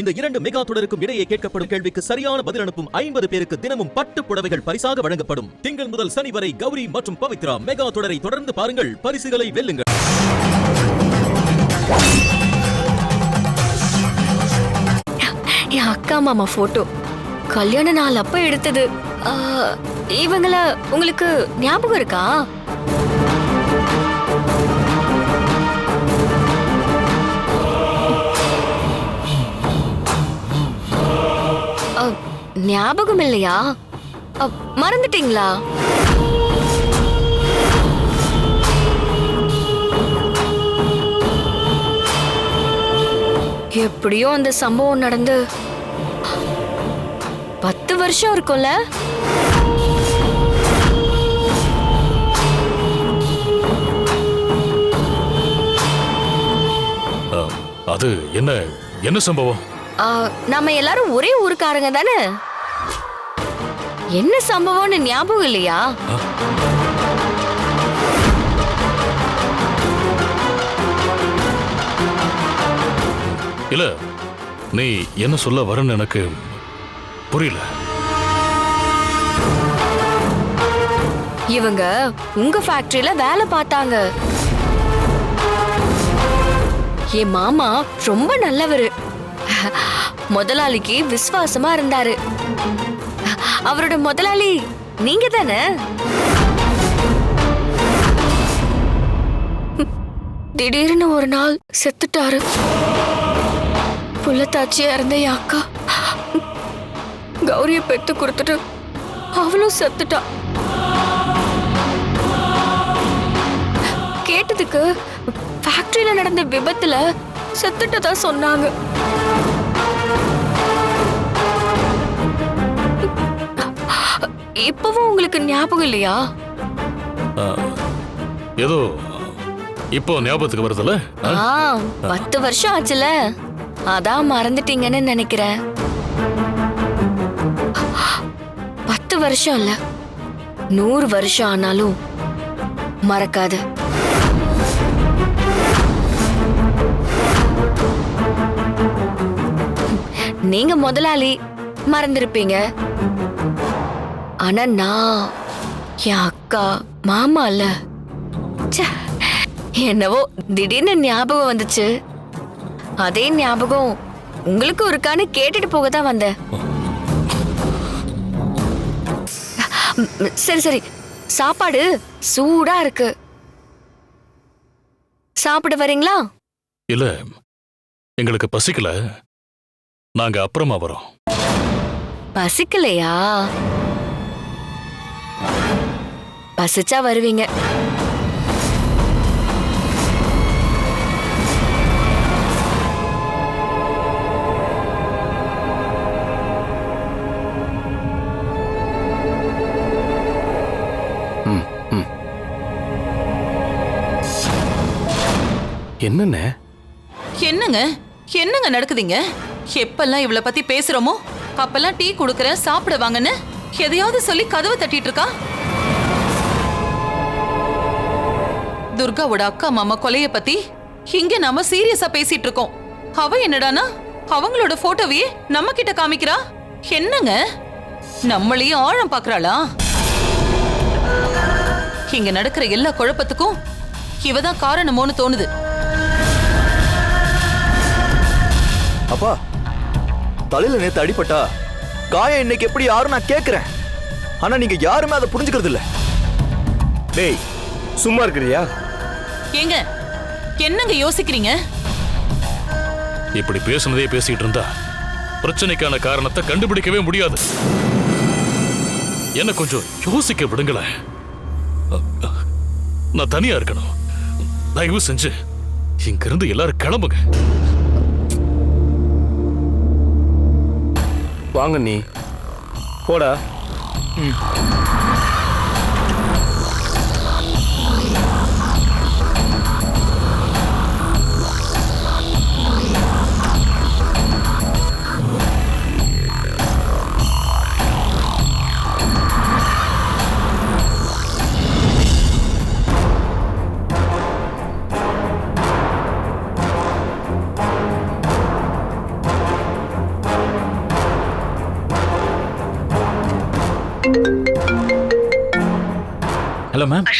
இந்த இரண்டு மெகா தொடருக்கும் இடையே கேட்கப்படும் கேள்விக்கு சரியான பதில் அனுப்பும் ஐம்பது பேருக்கு தினமும் பட்டு புடவைகள் பரிசாக வழங்கப்படும். திங்கள் முதல் சனி வரை கௌரி மற்றும் பவித்ரா மெகா தொடரை தொடர்ந்து பாருங்கள். பரிசுகளை வெல்லுங்கள். என் அக்கா மாமா போட்டோ. கல்யாண நாள் அப்ப எடுத்தது. இவங்கள உங்களுக்கு ஞாபகம் இருக்கா? ஞாபகம் இல்லையா மறந்துட்டீங்களா? எப்படியோ அந்த சம்பவம் நடந்து பத்து வருஷம் இருக்கும்ல? அது என்ன என்ன சம்பவம்? ஆ, நாம எல்லாரும் ஒரே ஊருக்காரங்க தானே? என்ன சம்பவம்னு ஞாபகம் இல்லையா? இல்ல நீ என்ன சொல்ல வரன்னு எனக்கு புரியல. இவங்க உங்க ஃபேக்டரியில வேலை பார்த்தாங்க. என் மாமா ரொம்ப நல்லவரு. முதலாளிக்கு விசுவாசமா இருந்தாரு. அவரோட முதலாளி நீங்க தானே? திடீர்னு ஒரு நாள் செத்துட்டாரு. புள்ளத்தாச்சியா இருந்த என் அக்கா கௌரிய பெத்து கொடுத்துட்டு அவளும் செத்துட்டா. கேட்டதுக்கு ஃபேக்டரியில நடந்த விபத்துல செத்துட்டதா சொன்னாங்க. இப்பவும் உங்களுக்கு ஞாபகம் இல்லையா? ஏதோ இப்போ ஞாபகத்துக்கு? ஆ? பத்து வருஷம் ஆச்சுல அதான் மறந்துட்டீங்கன்னு நினைக்கிறேன். பத்து வருஷம் இல்ல. நூறு வருஷம் ஆனாலும் மறக்காது. நீங்க முதலாளி மறந்திருப்பீங்க. ஆனா நான் என் அக்கா மாமா இல்ல. ச்சே, என்னவோ திடீர்னு ஞாபகம் வந்துச்சு. அதே ஞாபகம் உங்களுக்கு இருக்கான்னு கேட்டுட்டு போக தான் வந்தேன் சரி சரி. சாப்பாடு சூடா இருக்கு. சாப்பிட வரீங்களா? இல்ல எங்களுக்கு பசிக்கல. நாங்க அப்புறமா வரோம். பசிக்கலையா? பசிச்சா வருவீங்க. என்னண்ணே? என்னங்க? என்னங்க நடக்குதுங்க? எப்பெல்லாம் இவளை பத்தி பேசுறோமோ அப்பெல்லாம் டீ குடுக்கறேன் சாப்பிட வாங்கன்னு எதையாவது சொல்லி கதவை தட்டிட்டு இருக்கா? துர்காவோட அக்கா மாமா கொலைய பத்தி இங்க நாம சீரியஸா பேசிட்டு இருக்கோம். அவ என்னடானா அவங்களோட போட்டோவையே நம்ம கிட்ட காமிக்கிறா. என்னங்க? நம்மளையும் ஆழம் பாக்குறாளா? இங்க நடக்கிற எல்லா குழப்பத்துக்கும் இவதான் காரணமோன்னு தோணுது. அப்பா தலையில நேத்து அடிபட்டா காயம் இன்னைக்கு எப்படி யாரும் நான் கேக்குறேன். ஆனா நீங்க யாருமே அதை புரிஞ்சுக்கிறது இல்ல டேய் சும்மா இருக்கிறியா? ஏங்க என்னங்க யோசிக்கிறீங்க? இப்படி பேசுனதே பேசிட்டு இருந்தா பிரச்சனைக்கான காரணத்தை கண்டுபிடிக்கவே முடியாது. என்ன கொஞ்சம் யோசிக்க விடுங்களேன். நான் தனியா இருக்கணும். தயவு செஞ்சு இங்க இருந்து எல்லாரும் கிளம்புங்க. வாங்க நீ. போடா.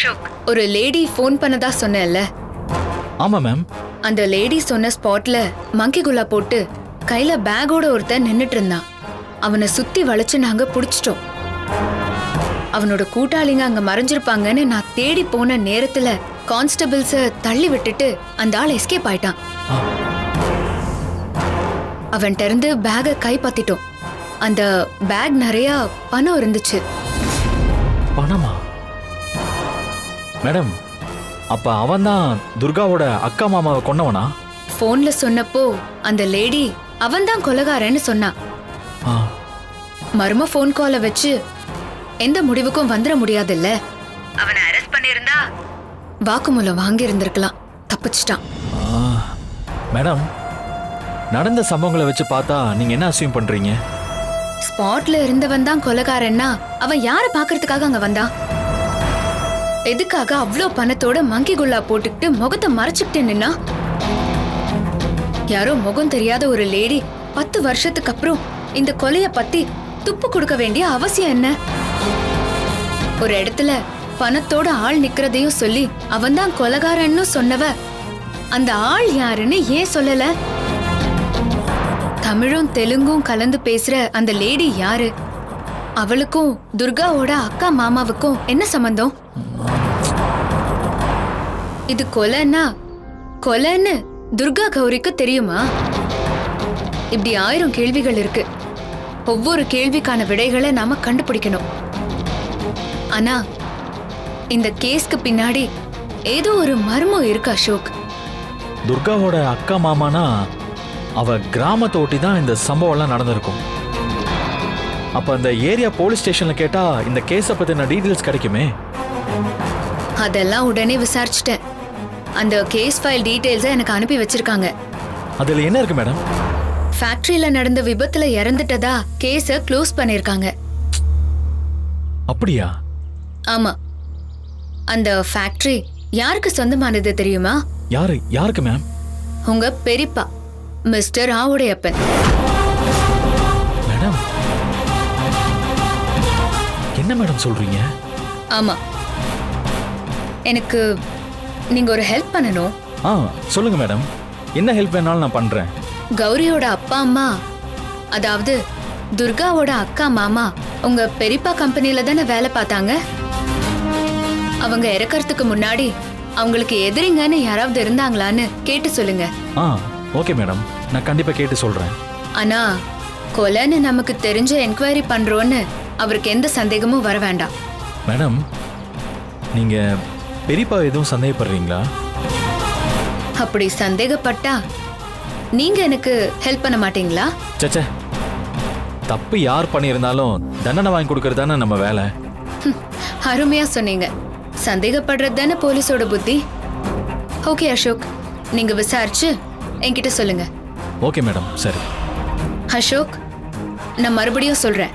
அசோக் ஒரு லேடி ஃபோன் பண்ணதா சொன்னேன்ல. ஆமாம் மேம் அந்த லேடி சொன்ன ஸ்பாட்ல மங்கி குல்லா போட்டு கையில பேக்கோட ஒருத்தன் நின்னுட்டு இருந்தான் அவனை சுத்தி வளைச்சு நாங்க புடிச்சிட்டோம். அவனோட கூட்டாளிங்க அங்க மறைஞ்சிருப்பாங்கன்னு நான் தேடி போன நேரத்துல கான்ஸ்டபிள்ஸ தள்ளி விட்டுட்டு அந்த ஆள் எஸ்கேப் ஆயிட்டான். அவன்கிட்ட இருந்து பேக கைப்பத்திட்டோம். அந்த பேக் நிறைய பணம் இருந்துச்சு. பணமா? மேடம் அப்ப அவன்தான் துர்காவோட அக்கா மாமாவை கொன்னவனா? போன்ல சொன்னப்போ அந்த லேடி அவன்தான் கொலகாரன்னு சொன்னான் ஆ. மர்ம ஃபோன் காலை வச்சு எந்த முடிவுக்கும் வந்துட முடியாதுல்ல? அவனை அரெஸ்ட் பண்ணியிருந்தா? வாக்குமூலம் வாங்கி இருந்திருக்கலாம் தப்பிச்சிட்டான். ஆ. மேடம் நடந்த சம்பவங்களை வச்சு பார்த்தா நீங்க என்ன அசியூம் பண்றீங்க? ஸ்பாட்ல இருந்தவன் தான் கொலகாரன்னா அவன் யாரை பாக்குறதுக்காக அங்க வந்தான்? எதுக்காக அவ்வளோ பணத்தோட மங்கி குல்லா போட்டுக்கிட்டு முகத்தை மறைச்சுக்கிட்டு நின்னா? யாரோ முகம் தெரியாத ஒரு லேடி பத்து வருஷத்துக்கு அப்புறம் இந்த கொலைய பத்தி துப்பு கொடுக்க வேண்டிய அவசியம் என்ன? ஒரு இடத்துல பணத்தோட ஆள் நிக்கிறதையும் சொல்லி அவன்தான் கொலகாரன்னு சொன்னவ அந்த ஆள் யாருன்னு ஏன் சொல்லல? தமிழும் தெலுங்கும் கலந்து பேசுற அந்த லேடி யாரு? அவளுக்கும் துர்காவோட அக்கா மாமாவுக்கும் என்ன சம்பந்தம்? இது கொலைன்னா? கொலைன்னு துர்கா கௌரிக்கு தெரியுமா? இப்படி ஆயிரம் கேள்விகள் இருக்கு. ஒவ்வொரு கேள்விக்கான விடைகளை நாம கண்டுபிடிக்கணும். ஆனா இந்த கேஸ்க்கு பின்னாடி ஏதோ ஒரு மர்மம் இருக்கு அசோக். துர்காவோட அக்கா மாமானா அவ கிராமத்தை ஒட்டி தான் இந்த சம்பவம்லாம் நடந்திருக்கும். அப்ப அந்த ஏரியா போலீஸ் ஸ்டேஷன்ல கேட்டா இந்த கேஸை பத்தின டீடைல்ஸ் கிடைக்குமே? அதெல்லாம் உடனே விசாரிச்சுட்டேன். அந்த கேஸ் ஃபைல் டீடைல்ஸை எனக்கு அனுப்பி வச்சிருக்காங்க. அதுல என்ன இருக்கு மேடம் ஃபேக்டரியில நடந்த விபத்துல இறந்துட்டதா கேஸ க்ளோஸ் பண்ணிருக்காங்க. அப்படியா? ஆமா. அந்த ஃபேக்டரி யாருக்கு சொந்தமானது தெரியுமா? யாரு யாருக்கு மேம் உங்க பெரியப்பா மிஸ்டர் ஆவுடையப்பன். மேடம் என்ன மேடம் சொல்றீங்க? ஆமா. எனக்கு நீங்க ஒரு ஹெல்ப் பண்ணணும். ஆ சொல்லுங்க மேடம் என்ன ஹெல்ப் வேணாலும் நான் பண்றேன். கௌரியோட அப்பா அம்மா அதாவது துர்காவோட அக்கா மாமா உங்க பெரியப்பா கம்பெனில தானே வேலை பார்த்தாங்க? அவங்க இறக்கறதுக்கு முன்னாடி அவங்களுக்கு எதிரிங்கன்னு யாராவது இருந்தாங்களான்னு கேட்டு சொல்லுங்க. ஆ ஓகே மேடம் நான் கண்டிப்பா கேட்டு சொல்றேன். ஆனா கொலைன்னு நமக்கு தெரிஞ்ச என்கொயரி பண்றோன்னு அவருக்கு எந்த சந்தேகமும் வர வேண்டாம். மேடம் நீங்க பெரியப்பா எதுவும் சந்தேகப்படுறீங்களா? அப்படி சந்தேகப்பட்டா நீங்க எனக்கு ஹெல்ப் பண்ண மாட்டீங்களா? சச்சே தப்பு யார் பண்ணியிருந்தாலும் தண்டனை வாங்கி கொடுக்கறது தானே நம்ம வேலை. அருமையா சொன்னீங்க. சந்தேகப்படுறது தானே போலீஸோட புத்தி? ஓகே அசோக். நீங்க விசாரிச்சு என்கிட்ட சொல்லுங்க. ஓகே மேடம் சரி. அசோக் நான் மறுபடியும் சொல்றேன்.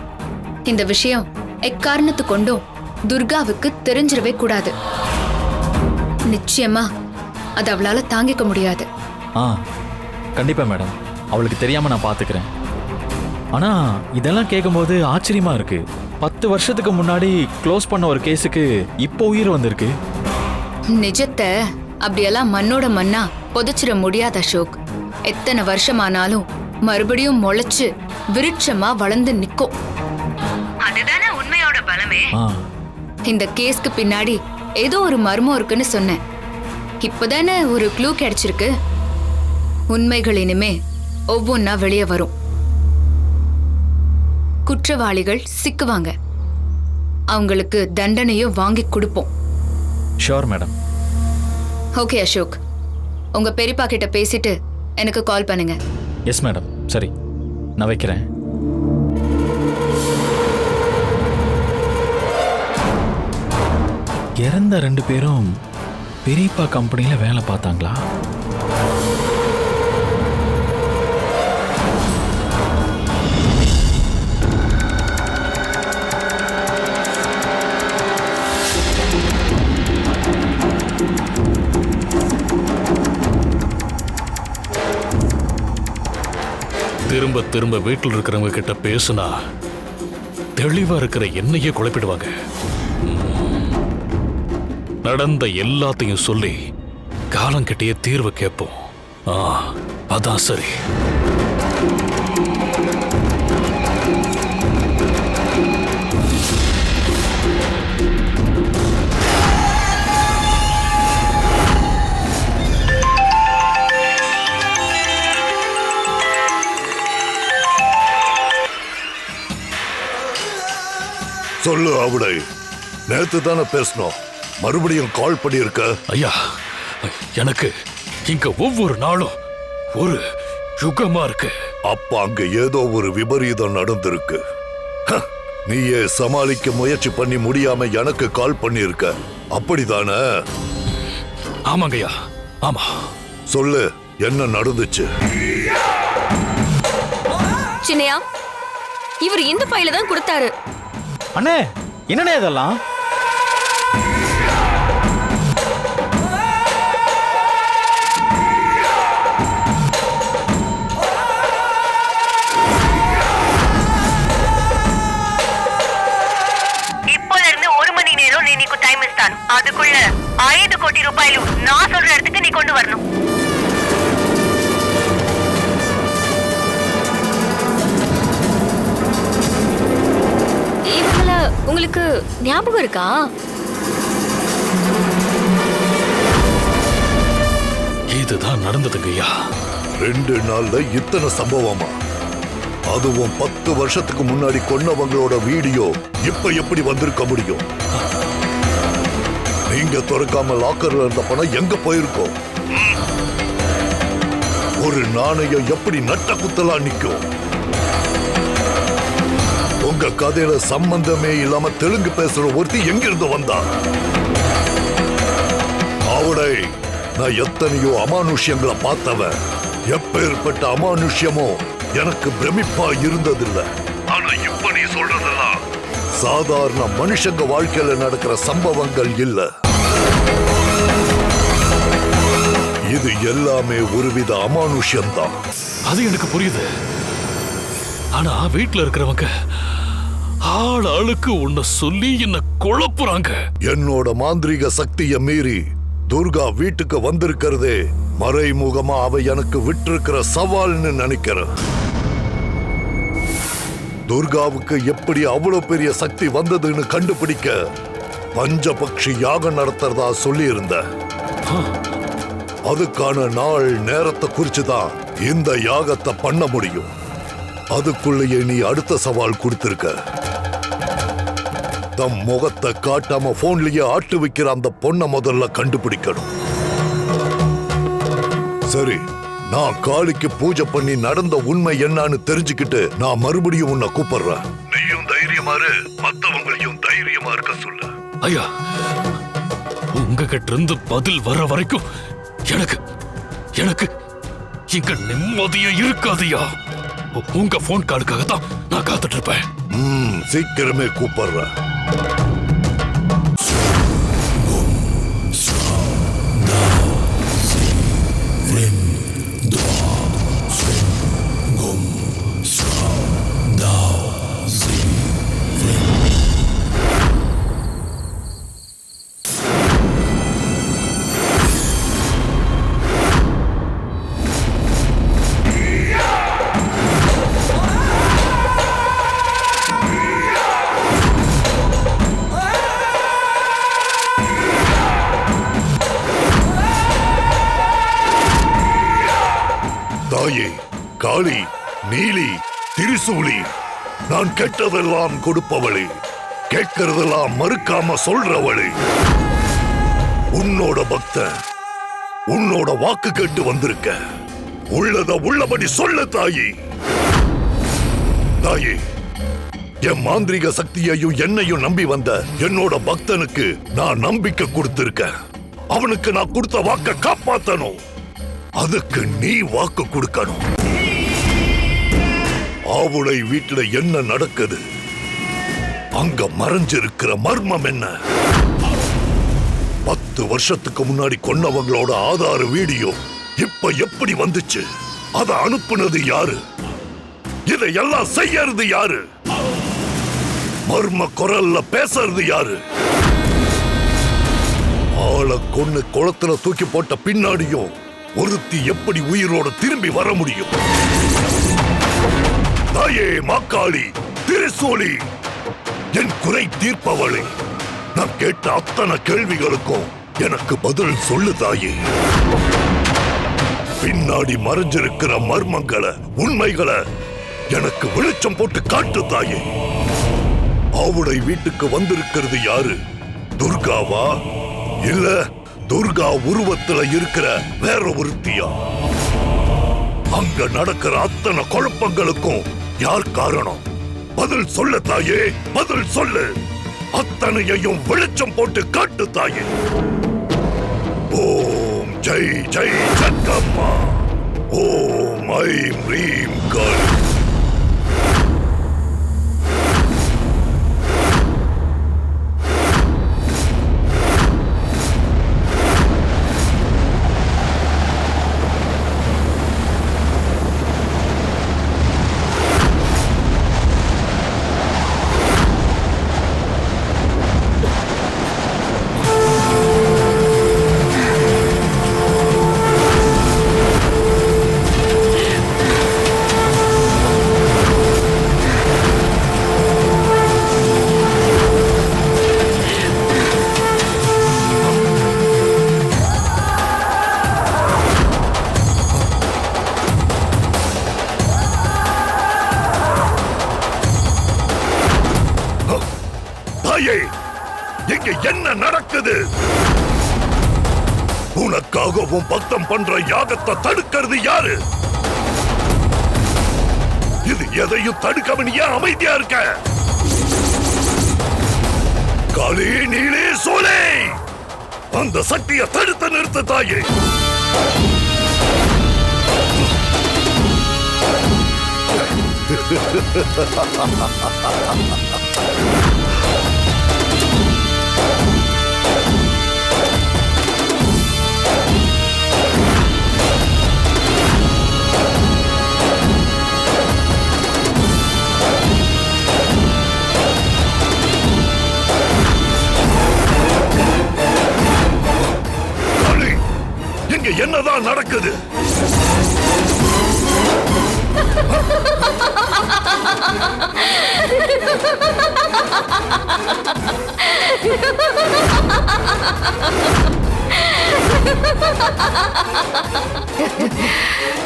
இந்த விஷயம் எக்காரணத்து கொண்டும் துர்காவுக்கு தெரிஞ்சிடவே கூடாது. நிச்சயமா. அது அவளால தாங்கிக்க முடியாது. ஆ கண்டிப்பா மேடம். அவளுக்கு தெரியாம நான் பாத்துக்கிறேன். ஆனா இதெல்லாம் கேட்கும்போது ஆச்சரியமா இருக்கு. பத்து வருஷத்துக்கு முன்னாடி க்ளோஸ் பண்ண ஒரு கேஸுக்கு இப்போ உயிர் வந்திருக்கு. நிஜத்தை அப்படியெல்லாம் மண்ணோட மண்ணா புதைச்சிட முடியாது அசோக். எத்தனை வருஷமானாலும் மறுபடியும் முளைச்சு விருட்சமா வளர்ந்து நிக்கும். அதுதானே உண்மையோட பலமே? ஆ. இந்த கேஸ்க்கு பின்னாடி ஏதோ ஒரு மர்மம் இருக்குன்னு சொன்னேன். இப்பதானே ஒரு க்ளூ கிடைச்சிருக்கு. உண்மைகள் இனிமே ஒவ்வொன்னா வெளியே வரும். குற்றவாளிகள் சிக்குவாங்க. அவங்களுக்கு தண்டனையும் வாங்கி கொடுப்போம். ஷோர் மேடம் ஓகே அசோக் உங்க பெரியப்பா கிட்ட பேசிட்டு எனக்கு கால் பண்ணுங்க. எஸ் மேடம் சரி. நான் வைக்கிறேன். இறந்த ரெண்டு பேரும் பெரியப்பா கம்பெனியில் வேலை பார்த்தாங்களா? திரும்ப திரும்ப வீட்டில் இருக்கிறவங்க கிட்ட பேசுனா தெளிவா இருக்கிற என்னையே குழப்பிடுவாங்க. நடந்த எல்லாத்தையும் சொல்லி காலங்கிட்டயே தீர்வு கேட்போம். ஆ அதான் சரி. சொல்லு அவடை நேத்து தானே பேசணும் மறுபடியும் கால் பண்ணியிருக்க? ஐயா எனக்கு இங்க ஒவ்வொரு நாளும் ஒரு யுகமா இருக்கு. அப்ப அங்க ஏதோ ஒரு விபரீதம் நடந்திருக்கு. நீயே சமாளிக்க முயற்சி பண்ணி முடியாம எனக்கு கால் பண்ணியிருக்க. அப்படிதானே? ஆமாங்கய்யா ஆமா. சொல்லு என்ன நடந்துச்சு? சின்னையா இவர் இந்த ஃபைல தான் கொடுத்தாரு. அண்ணே என்னண்ணே இதெல்லாம்? அதுக்குள்ள ஐந்து கோடி ரூபாயிலும் நான் சொல்ற இடத்துக்கு நீ கொண்டு வரணும். உங்களுக்கு ஞாபகம் இருக்கா? இதுதான் நடந்ததுங்க ஐயா ரெண்டு நாள்ல இத்தனை சம்பவமா? அதுவும் பத்து வருஷத்துக்கு முன்னாடி கொன்னவங்களோட வீடியோ இப்ப எப்படி வந்திருக்க முடியும்? நீங்க திறக்காம லாக்கர்ல இருந்த பணம் எங்க போயிருக்கோம் ஒரு நாணயம் எப்படி நட்ட குத்தலா நிக்கும்? உங்க கதையில சம்பந்தமே இல்லாம தெலுங்கு பேசுற ஒருத்தி எங்கிருந்து வந்தா? அவடை நான் எத்தனையோ அமானுஷ்யங்களை பார்த்தவன். எப்பேற்பட்ட அமானுஷ்யமோ எனக்கு பிரமிப்பா இருந்ததில்லை. ஆனா இப்ப நீ சொல்றதெல்லாம் சாதாரண மனுஷங்க வாழ்க்கையில நடக்கிற சம்பவங்கள் இல்ல. இது எல்லாமே ஒருவித அமானுஷ்யம்தான். அது எனக்கு புரியுது. ஆனா வீட்ல இருக்கிறவங்க ஆள் ஆளுக்கு உன்னை சொல்லி என்ன குழப்புறாங்க. என்னோட மாந்திரீக சக்தியை மீறி துர்கா வீட்டுக்கு வந்திருக்கிறதே மறைமுகமா அவ எனக்கு விட்டிருக்கிற சவால்னு நினைக்கிறேன். துர்காவுக்கு எப்படி அவ்வளவு பெரிய சக்தி வந்ததுன்னு கண்டுபிடிக்க பஞ்சபக்ஷி யாகம் நடத்துறதா சொல்லியிருந்த. அதுக்கான நாள் நேரத்தை குறிச்சுதான் இந்த யாகத்தை பண்ண முடியும். அதுக்குள்ளேயே நீ அடுத்த சவால் கொடுத்திருக்க. தம் முகத்தை காட்டாம போன்லயே ஆட்டு வைக்கிற அந்த பொண்ணை முதல்ல கண்டுபிடிக்கணும். சரி நான் காளிக்கு பூஜை பண்ணி நடந்த உண்மை என்னன்னு தெரிஞ்சுக்கிட்டு நான் மறுபடியும் உன்னை கூப்பிடுறேன். நீயும் தைரியமா இரு. மத்தவங்களையும் தைரியமா இருக்க சொல்லு. ஐயா உங்ககிட்ட இருந்து பதில் வர வரைக்கும் எனக்கு எனக்கு இங்க நிம்மதியா இருக்காதுயா உங்க போன் காலுக்காக தான் நான் காத்துட்டு இருப்பேன். சீக்கிரமே கூப்பிடுறேன். காளி நீலி திரிசூலி நான் கெட்டதெல்லாம் கொடுப்பவளே. கேட்கறதெல்லாம் மறுக்காம சொல்றவளே. உன்னோட பக்தன் உன்னோட வாக்கு கேட்டு வந்திருக்க. உள்ளத உள்ளபடி சொல்ல தாயி. தாயே என் மாந்திரிக சக்தியையும் என்னையும் நம்பி வந்த என்னோட பக்தனுக்கு நான் நம்பிக்கை கொடுத்திருக்கேன் அவனுக்கு நான் கொடுத்த வாக்க காப்பாத்தணும். அதுக்கு நீ வாக்கு கொடுக்கணும். ஆவுளை வீட்டுல என்ன நடக்குது? அங்க மறைஞ்சிருக்கிற மர்மம் என்ன? பத்து வருஷத்துக்கு முன்னாடி கொன்னவங்களோட ஆதார வீடியோ இப்ப எப்படி வந்துச்சு? அத அனுப்புனது யாரு? இதையெல்லாம் செய்யறது யாரு? மர்ம குரல்ல பேசுறது யாரு? ஆளை கொன்னு குளத்துல தூக்கி போட்ட பின்னாடியும் ஒருத்தி எப்படி உயிரோட திரும்பி வர முடியும்? தாயே மாக்காளி திருசோலி. என் குறை தீர்ப்பவளே நான் கேட்ட அத்தனை கேள்விகளுக்கும் எனக்கு பதில் சொல்லு தாயே. பின்னாடி மறைஞ்சிருக்கிற மர்மங்களை உண்மைகளை எனக்கு வெளிச்சம் போட்டு காட்டு தாயே. ஆவுடை வீட்டுக்கு வந்திருக்கிறது யாரு? துர்காவா? இல்ல துர்கா உருவத்துல இருக்கிற வேற ஒருத்தியா? அங்க நடக்கிற அத்தனை குழப்பங்களுக்கும் யார் காரணம்? பதில் சொல்லு தாயே பதில் சொல்லு. அத்தனையையும் வெளிச்சம் போட்டு காட்டு தாயே. ஓம் ஜெய் ஜெய் சக்கம்மா ஓம் ஐம் ரீம் கல். பக்தம் யாகத்தை தடுக்கிறது யாரு? இது எதையும் தடுக்காம நீ ஏன் அமைதியா இருக்க? காலே நீளே சோலே! அந்த சக்தியை தடுத்து நிறுத்து தாயே! காளி இங்க என்னதான் நடக்குது?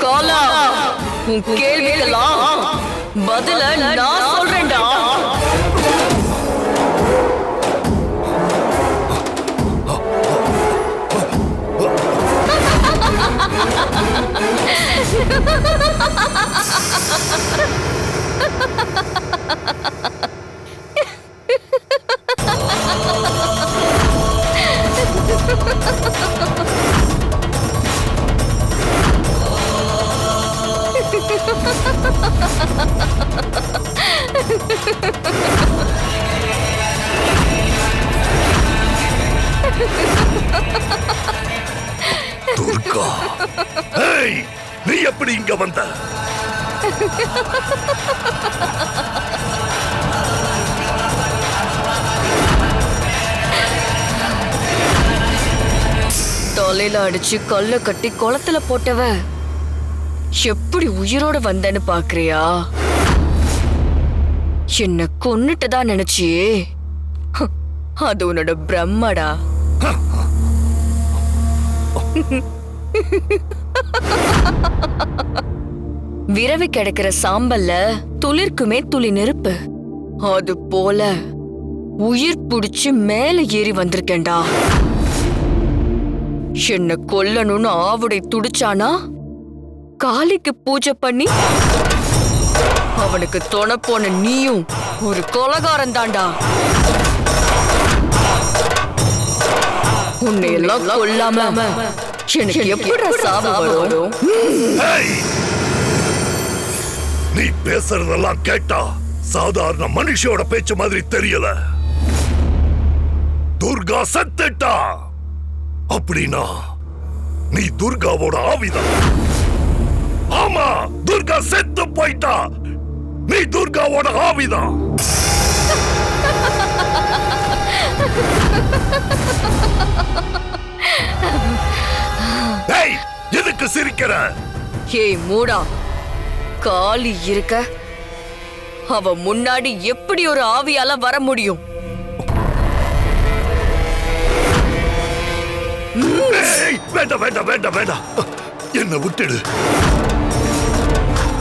காலா கேள்விக்கெல்லாம் பதில நான் சொல்றேன்டா. துர்கா அடிச்சு கல்ல கட்டி குளத்துல போட்டவ. எப்படி உயிரோட வந்தேன்னு பாக்குறியா? என்ன கொன்னுட்டு நினைச்சியே. அது உன்னோட பிரம்மடா. விரவி கிடைக்கிற சாம்பல்ல துளிர்க்குமே துளி நெருப்பு. அது போல உயிர் புடிச்சு மேல ஏறி வந்திருக்கேன்டா. என்ன கொல்லணும்னு ஆவுடை துடிச்சானா? காளிக்கு பூஜை பண்ணி? அவனுக்கு துணை போன நீயும் ஒரு கொலகாரன் தாண்டா. உன்னை எல்லாம் கொல்லாம எனக்கு எப்படி சாவு வரும்? ஏய் நீ பேசுறதெல்லாம் கேட்டா சாதாரண மனுஷியோட பேச்சு மாதிரி தெரியல. துர்கா செத்துட்டா! அப்படின்னா நீ துர்காவோட ஆவிதான். ஆமா துர்கா செத்து போயிட்டா. நீ துர்காவோட ஆவிதான். ஏய் எதுக்கு சிரிக்கிற? ஏய் மூடா. காலி இருக்க. அவ முன்னாடி எப்படி ஒரு ஆவியால வர முடியும்? வேண்டாம் வேண்டாம் வேண்டாம் வேண்டாம். என்ன விட்டுடு.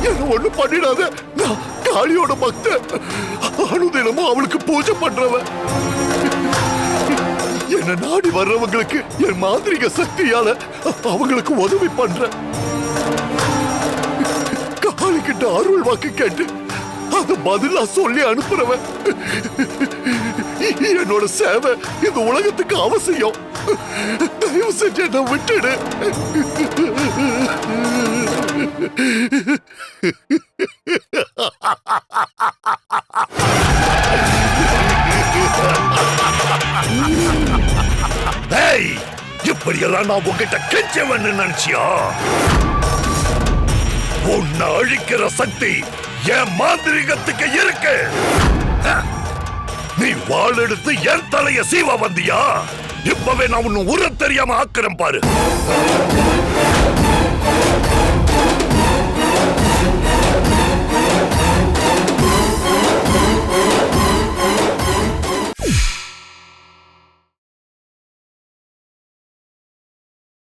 என்ன ஒண்ணு பண்ணிடாத. நான் காளியோட பக்த அனுதினமும் அவளுக்கு பூஜை பண்றவன். என்ன நாடி வர்றவங்களுக்கு என் மாந்திரிக சக்தியால அவங்களுக்கு உதவி பண்ற காளி கிட்ட அருள் வாக்கு கேட்டு அது பதிலா சொல்லி அனுப்புறவன். என்னோட சேவை இந்த உலகத்துக்கு அவசியம். தயவு செஞ்சு என்ன விட்டுடு. ஏய் இப்படியெல்லாம் நான் உங்ககிட்ட கெஞ்சவன்னு நினைச்சியா? உன்னை அழிக்கிற சக்தி என் மாந்திரிகத்துக்கு இருக்கு. நீ வாழெடுத்து எடுத்து என் தலைய சீவ வந்தியா? இப்பவே நான் உன்னை உர தெரியாம ஆக்குறேன் பாரு